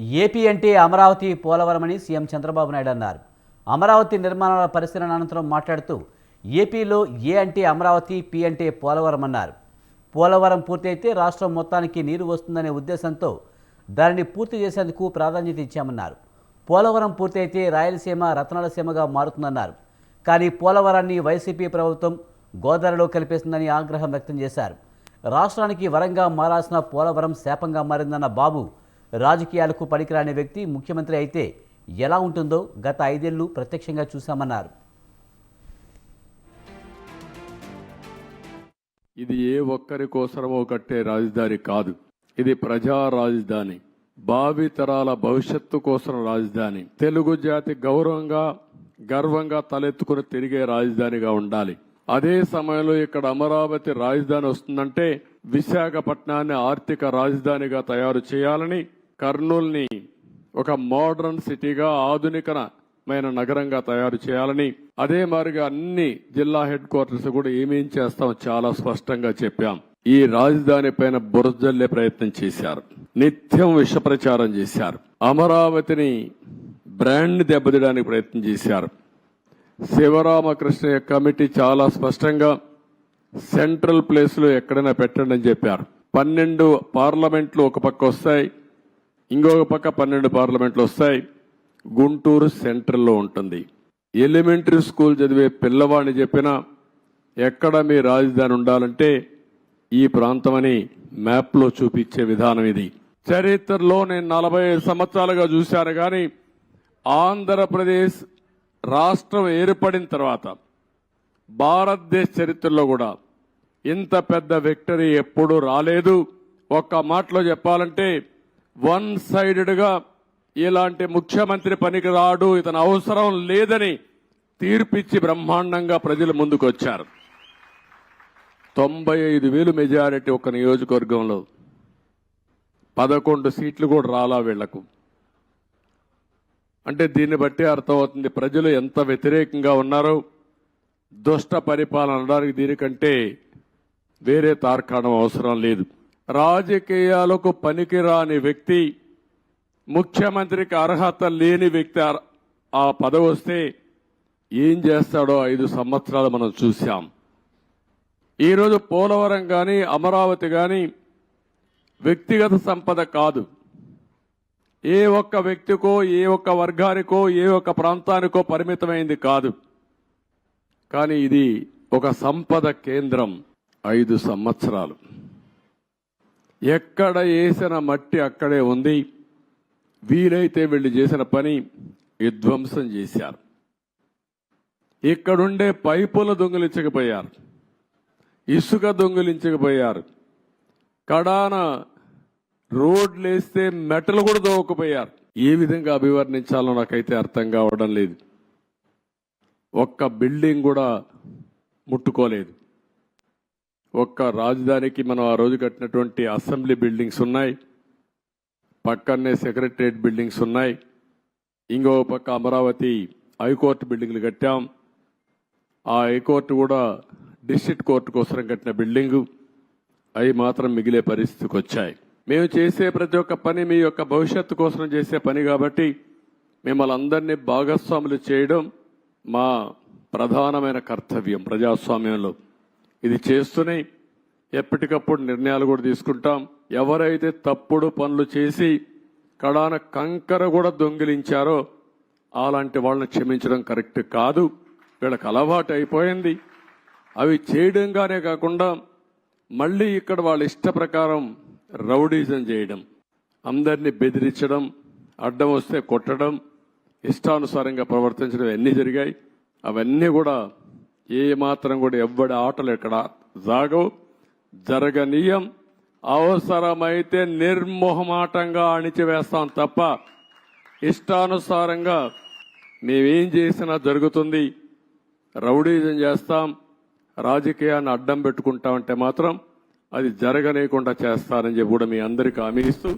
AP అంటే అమరావతి పోలవరమని CM Chandrababu Naidu అన్నారు. అమరావతి నిర్మాణాల పరిశీలన అనంతరం మాట్లాడుతూ ఏపీలో ఏ అంటే అమరావతి పి అంటే పోలవరం అన్నారు. పోలవరం పూర్తయితే రాష్ట్రం మొత్తానికి నీరు వస్తుందనే ఉద్దేశంతో దానిని పూర్తి చేసేందుకు ప్రాధాన్యత ఇచ్చామన్నారు. పోలవరం పూర్తయితే రాయలసీమ రత్నాలసీమగా మారుతుందన్నారు. కానీ పోలవరాన్ని వైసీపీ ప్రభుత్వం గోదావరిలో కలిపేస్తుందని ఆగ్రహం వ్యక్తం చేశారు. రాష్ట్రానికి వరంగా మారాల్సిన పోలవరం శాపంగా మారిందన్న బాబు రాజకీయాలకు పనికిరాని వ్యక్తి ముఖ్యమంత్రి అయితే ఎలా ఉంటుందో గత ఐదేళ్ళు ప్రత్యక్షంగా చూశామన్నారు. ఇది ఏ ఒక్కరి కోసమో కట్టే రాజధాని కాదు. ఇది ప్రజా రాజధాని. భావి తరాల భవిష్యత్తు కోసం రాజధాని. తెలుగు జాతి గౌరవంగా గర్వంగా తలెత్తుకుని తిరిగే రాజధానిగా ఉండాలి. అదే సమయంలో ఇక్కడ అమరావతి రాజధాని వస్తుందంటే విశాఖపట్నాన్ని ఆర్థిక రాజధానిగా తయారు చేయాలని కర్నూల్ని ఒక మోడర్న్ సిటీగా ఆధునికమైన నగరంగా తయారు చేయాలని అదే మారిగా అన్ని జిల్లా హెడ్ క్వార్టర్స్ కూడా ఏమేం చేస్తాం చాలా స్పష్టంగా చెప్పాం. ఈ రాజధాని పైన బురజల్లే ప్రయత్నం చేశారు. నిత్యం విష ప్రచారం చేశారు. అమరావతిని బ్రాండ్ దెబ్బతీయడానికి ప్రయత్నం చేశారు. శివరామకృష్ణ కమిటీ చాలా స్పష్టంగా సెంట్రల్ ప్లేస్లో ఎక్కడైనా పెట్టండి అని చెప్పారు. పన్నెండు పార్లమెంట్లు ఒక పక్క వస్తాయి ఇంకొక పక్క పన్నెండు పార్లమెంట్లు వస్తాయి. గుంటూరు సెంట్రల్లో ఉంటుంది. ఎలిమెంటరీ స్కూల్ చదివే పిల్లవాడిని చెప్పినా ఎక్కడ మీ రాజధాని ఉండాలంటే ఈ ప్రాంతమని మ్యాప్లో చూపించే విధానం ఇది. చరిత్రలో నేను నలభై ఐదు సంవత్సరాలుగా చూశాను కానీ ఆంధ్రప్రదేశ్ రాష్ట్రం ఏర్పడిన తర్వాత భారతదేశ చరిత్రలో కూడా ఇంత పెద్ద విక్టరీ ఎప్పుడూ రాలేదు. ఒక్క మాటలో చెప్పాలంటే వన్ సైడెడ్గా ఇలాంటి ముఖ్యమంత్రి పనికి రాడు ఇతను అవసరం లేదని తీర్పిచ్చి బ్రహ్మాండంగా ప్రజలు ముందుకు వచ్చారు తొంభై ఐదు వేలు మెజారిటీ ఒక నియోజకవర్గంలో. పదకొండు సీట్లు కూడా రాలా వీళ్ళకు. అంటే దీన్ని బట్టి అర్థమవుతుంది ప్రజలు ఎంత వ్యతిరేకంగా ఉన్నారో దుష్ట పరిపాలన అనడానికి దీనికంటే వేరే తార్కాణం అవసరం లేదు. రాజకీయాలకు పనికిరాని వ్యక్తి ముఖ్యమంత్రికి అర్హత లేని వ్యక్తి ఆ పదవి వస్తే ఏం చేస్తాడో ఐదు సంవత్సరాలు మనం చూశాం. ఈరోజు పోలవరం కానీ అమరావతి కానీ వ్యక్తిగత సంపద కాదు. ఏ ఒక్క వ్యక్తికో ఏ ఒక్క వర్గానికో ఏ ఒక్క ప్రాంతానికో పరిమితమైంది కాదు. కానీ ఇది ఒక సంపద కేంద్రం ఐదు సంవత్సరాలు. ఎక్కడ వేసిన మట్టి అక్కడే ఉంది. వీలైతే వీళ్ళు చేసిన పని విధ్వంసం చేశారు. ఇక్కడుండే పైపులు దొంగిలించకపోయారు. ఇసుక దొంగిలించకపోయారు. కడాన రోడ్లు వేస్తే మెటలు కూడా దోవకపోయారు ఏ విధంగా అభివర్ణించాలో నాకైతే అర్థం కావడం లేదు. ఒక్క బిల్డింగ్ కూడా ముట్టుకోలేదు. ఒక్క రాజధానికి మనం ఆ రోజు కట్టినటువంటి అసెంబ్లీ బిల్డింగ్స్ ఉన్నాయి. పక్కనే సెక్రటరియట్ బిల్డింగ్స్ ఉన్నాయి. ఇంకో పక్క అమరావతి హైకోర్టు బిల్డింగ్లు కట్టాం. ఆ హైకోర్టు కూడా డిస్ట్రిక్ట్ కోర్టు కోసం కట్టిన బిల్డింగు. అవి మాత్రం మిగిలే పరిస్థితికి వచ్చాయి. మేము చేసే ప్రతి ఒక్క పని మీ యొక్క భవిష్యత్తు కోసం చేసే పని కాబట్టి మిమ్మల్ని అందరినీ భాగస్వాములు చేయడం మా ప్రధానమైన కర్తవ్యం ప్రజాస్వామ్యంలో. ఇది చేస్తూనే ఎప్పటికప్పుడు నిర్ణయాలు కూడా తీసుకుంటాం. ఎవరైతే తప్పుడు పనులు చేసి కడాన కంకర కూడా దొంగిలించారో అలాంటి వాళ్ళని క్షమించడం కరెక్ట్ కాదు. వీళ్ళకి అలవాటు అయిపోయింది. అవి చేయడంగానే కాకుండా మళ్ళీ ఇక్కడ వాళ్ళ ఇష్ట ప్రకారం రౌడీజం చేయడం అందరినీ బెదిరించడం అడ్డం వస్తే కొట్టడం ఇష్టానుసారంగా ప్రవర్తించడం అన్నీ జరిగాయి. అవన్నీ కూడా ఏ మాత్రం కూడా ఎవ్వడి ఆటలు ఇక్కడ జాగవు జరగనీయం. అవసరమైతే నిర్మోహమాటంగా అణిచివేస్తాం తప్ప ఇష్టానుసారంగా మేమేం చేసినా జరుగుతుంది. రౌడీజం చేస్తాం. రాజకీయాన్ని అడ్డం పెట్టుకుంటామంటే మాత్రం అది జరగనీయకుండా చేస్తారని చెప్పి కూడా మీ అందరికీ హామీ ఇస్తూ